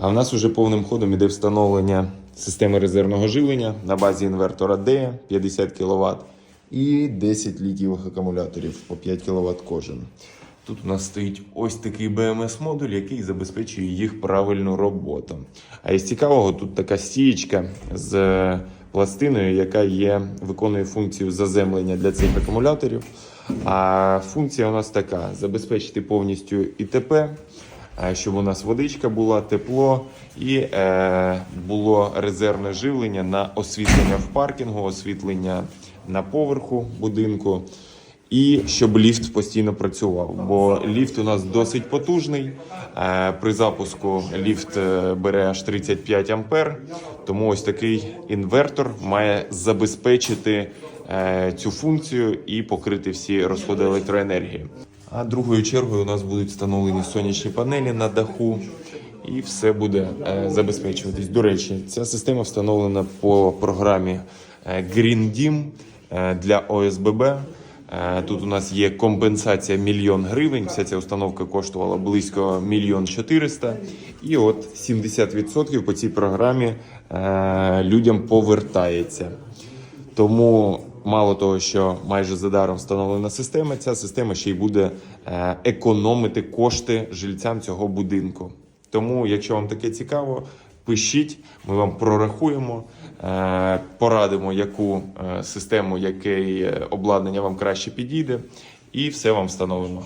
А в нас уже повним ходом іде встановлення системи резервного живлення на базі інвертора D 50 кВт і 10 літієвих акумуляторів по 5 кВт кожен. Тут у нас стоїть ось такий BMS-модуль, який забезпечує їх правильну роботу. А із цікавого, тут така стієчка з е, пластиною, яка є, виконує функцію заземлення для цих акумуляторів. А функція у нас така: забезпечити повністю ІТП, щоб у нас водичка була, тепло і е, було резервне живлення на освітлення в паркінгу, освітлення на поверху будинку. І щоб ліфт постійно працював, бо ліфт у нас досить потужний. Е, При запуску ліфт е, бере аж 35 ампер. Тому ось такий інвертор має забезпечити е, цю функцію і покрити всі розходи електроенергії. А другою чергою у нас будуть встановлені сонячні панелі на даху. І все буде е, забезпечуватись. До речі, ця система встановлена по програмі е, Green Dim е, для ОСББ. Тут у нас є компенсація мільйон гривень. Вся ця установка коштувала близько мільйон чотириста. І от 70% по цій програмі людям повертається. Тому мало того, що майже задаром встановлена система, ця система ще й буде е, економити кошти жильцям цього будинку. Тому, якщо вам таке цікаво, пишіть, ми вам прорахуємо, е, порадимо, яку е, систему, яке обладнання вам краще підійде, і все вам встановимо.